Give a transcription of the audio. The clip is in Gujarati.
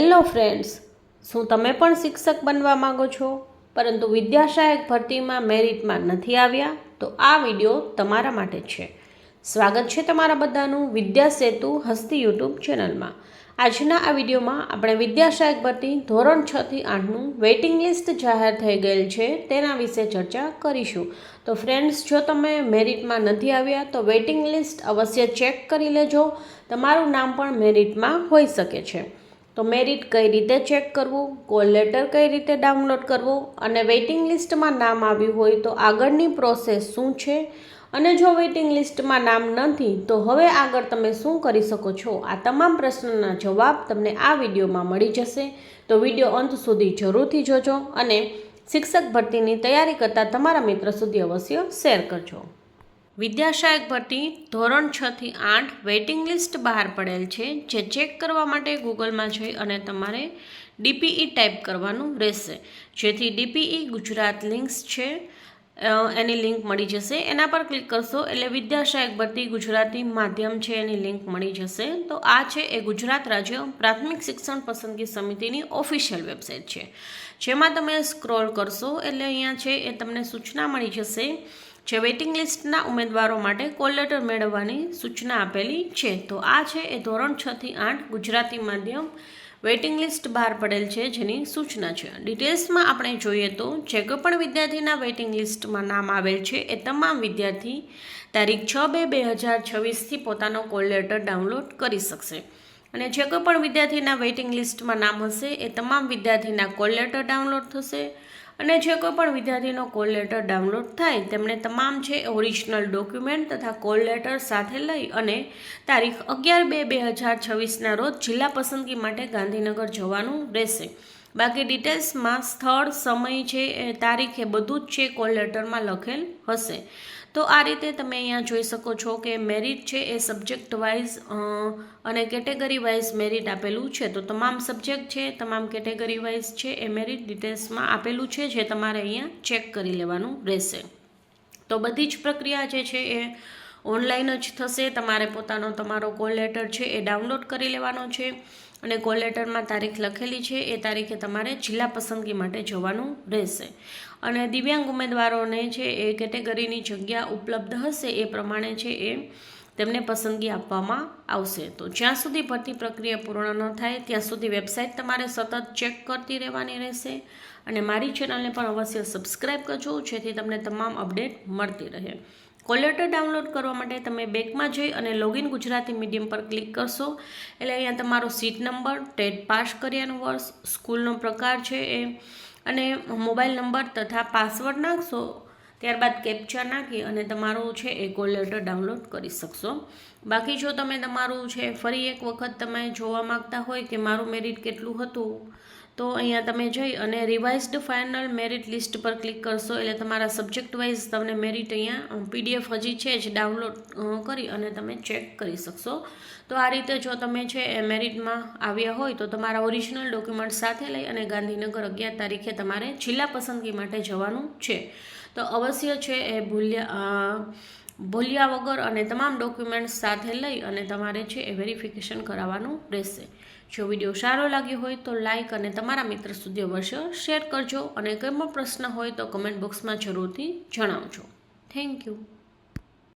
હેલો ફ્રેન્ડ્સ, શું તમે પણ શિક્ષક બનવા માંગો છો? પરંતુ વિદ્યાસહાયક ભરતીમાં મેરિટમાં નથી આવ્યા, તો આ વીડિયો તમારા માટે છે. સ્વાગત છે તમારા બધાનું વિદ્યા સેતુ હસ્તી યુટ્યુબ ચેનલમાં. આજના આ વિડીયોમાં આપણે વિદ્યાસહાયક ભરતી ધોરણ છથી આઠનું વેઇટિંગ લિસ્ટ જાહેર થઈ ગયેલ છે, તેના વિશે ચર્ચા કરીશું. તો ફ્રેન્ડ્સ, જો તમે મેરિટમાં નથી આવ્યા, તો વેઇટિંગ લિસ્ટ અવશ્ય ચેક કરી લેજો. તમારું નામ પણ મેરિટમાં હોઈ શકે છે. તો મેરિટ કઈ રીતે ચેક કરવું? કોલ લેટર કઈ રીતે ડાઉનલોડ કરવું? અને વેઇટિંગ લિસ્ટમાં નામ આવ્યું હોય તો આગળની પ્રોસેસ શું છે? અને જો વેઇટિંગ લિસ્ટમાં નામ નથી, તો હવે આગળ તમે શું કરી શકો છો? આ તમામ પ્રશ્નોના જવાબ તમને આ વિડીયોમાં મળી જશે. તો વીડિયો અંત સુધી જરૂરથી જોજો અને શિક્ષક ભરતીની તૈયારી કરતા તમારા મિત્ર સુધી અવશ્ય શેર કરજો. વિદ્યાસહાયક ભરતી ધોરણ છ થી આઠ વેઇટિંગ લિસ્ટ બહાર પડેલ છે, જે ચેક કરવા માટે ગૂગલમાં જઈ અને તમારે ડીપીઈ ટાઈપ કરવાનું રહેશે. જેથી ડીપીઈ ગુજરાત લિંક્સ છે એની લિંક મળી જશે. એના પર ક્લિક કરશો એટલે વિદ્યાશાયક ભરતી ગુજરાતી માધ્યમ છે, એની લિંક મળી જશે. તો આ છે એ ગુજરાત રાજ્ય પ્રાથમિક શિક્ષણ પસંદગી સમિતિની ઓફિશિયલ વેબસાઇટ છે. જેમાં તમે સ્ક્રોલ કરશો એટલે અહીંયા છે એ તમને સૂચના મળી જશે. જે વેઇટિંગ લિસ્ટના ઉમેદવારો માટે કોલ લેટર મેળવવાની સૂચના આપેલી છે. તો આ છે એ ધોરણ છ થી આઠ ગુજરાતી માધ્યમ વેઇટિંગ લિસ્ટ બહાર પડેલ છે જેની સૂચના છે. ડિટેલ્સમાં આપણે જોઈએ તો જે કોઈ પણ વિદ્યાર્થીના વેઇટિંગ લિસ્ટમાં નામ આવેલ છે એ તમામ વિદ્યાર્થી તારીખ છ બે બે હજાર છવ્વીસથી પોતાનો કોલ લેટર ડાઉનલોડ કરી શકશે. અને જે કોઈ પણ વિદ્યાર્થીના વેઇટિંગ લિસ્ટમાં નામ હશે એ તમામ વિદ્યાર્થીના કોલ લેટર ડાઉનલોડ થશે. અને જે કોઈ પણ વિદ્યાર્થીનો કોલ લેટર ડાઉનલોડ થાય તેમણે તમામ છે ઓરિજિનલ ડોક્યુમેન્ટ તથા કોલ લેટર સાથે લઈ અને તારીખ અગિયાર બે બે હજાર છવ્વીસના રોજ જિલ્લા પસંદગી માટે ગાંધીનગર જવાનું રહેશે. બાકી ડિટેલ્સમાં સ્થળ, સમય છે, એ તારીખ એ બધું જ છે કોલ લેટરમાં લખેલ હશે. તો આ રીતે તમે અહીંયા જોઈ શકો છો કે મેરિટ છે એ સબ્જેક્ટ વાઇઝ અને કેટેગરી વાઇઝ મેરિટ આપેલું છે. તો તમામ સબ્જેક્ટ છે, તમામ કેટેગરી વાઇઝ છે એ મેરિટ ડિટેલ્સમાં આપેલું છે, જે તમારે અહીંયા ચેક કરી લેવાનું રહેશે. તો બધી જ પ્રક્રિયા જે છે એ ઓનલાઈન જ થશે. તમારે પોતાનો તમારો કોલ લેટર છે એ ડાઉનલોડ કરી લેવાનો છે અને કોલ લેટરમાં તારીખ લખેલી છે એ તારીખે તમારે જિલ્લા પસંદગી માટે જવાનું રહેશે. અને દિવ્યાંગ ઉમેદવારોને છે એ કેટેગરીની જગ્યા ઉપલબ્ધ હશે એ પ્રમાણે છે એ તેમને પસંદગી આપવામાં આવશે. તો જ્યાં સુધી ભરતી પ્રક્રિયા પૂર્ણ ન થાય ત્યાં સુધી વેબસાઇટ તમારે સતત ચેક કરતી રહેવાની રહેશે. અને મારી ચેનલને પણ અવશ્ય સબસ્ક્રાઈબ કરજો જેથી તમને તમામ અપડેટ મળતી રહે. કોલેટર ડાઉનલોડ કરવા માટે તમે બેંકમાં જઈ અને લોગિન ગુજરાતી મીડિયમ પર ક્લિક કરશો. એટલે અહીંયા તમારો સીટ નંબર, ટેટ પાસ કર્યાનું વર્ષ, સ્કૂલનો પ્રકાર છે એ, અને મોબાઈલ નંબર તથા પાસવર્ડ નાખશો. ત્યારબાદ કેપ્ચા નાખી અને તમારું છે એ કોલ લેટર ડાઉનલોડ કરી શકશો. બાકી જો તમે તમારું છે ફરી એક વખત તમે જોવા માગતા હોય કે મારું મેરિટ કેટલું હતું તો અહીંયા તમે જઈ અને રિવાઇઝડ ફાઇનલ મેરિટ લિસ્ટ પર ક્લિક કરશો એટલે તમારા સબ્જેક્ટ વાઇઝ તમને મેરિટ અહીંયા પીડીએફ હજી છે જ ડાઉનલોડ કરી અને તમે ચેક કરી શકશો. તો આ રીતે જો તમે છે એ મેરિટમાં આવ્યા હોય તો તમારા ઓરિજિનલ ડોક્યુમેન્ટ સાથે લઈ અને ગાંધીનગર અગિયાર તારીખે તમારે જિલ્લા પસંદગી માટે જવાનું છે. તો અવશ્ય છે એ ભૂલ્યા ભૂલ્યા વગર અને તમામ ડોક્યુમેન્ટ્સ સાથે લઈ અને તમારે છે એ વેરિફિકેશન કરાવવાનું રહેશે. જો વીડિયો સારો લાગ્યો હોય તો લાઈક અને તમારા મિત્ર સુધી અવશ્ય શેર કરજો અને કંઈ પણ પ્રશ્ન હોય તો કમેન્ટ બોક્સમાં જરૂરથી જણાવજો. Thank you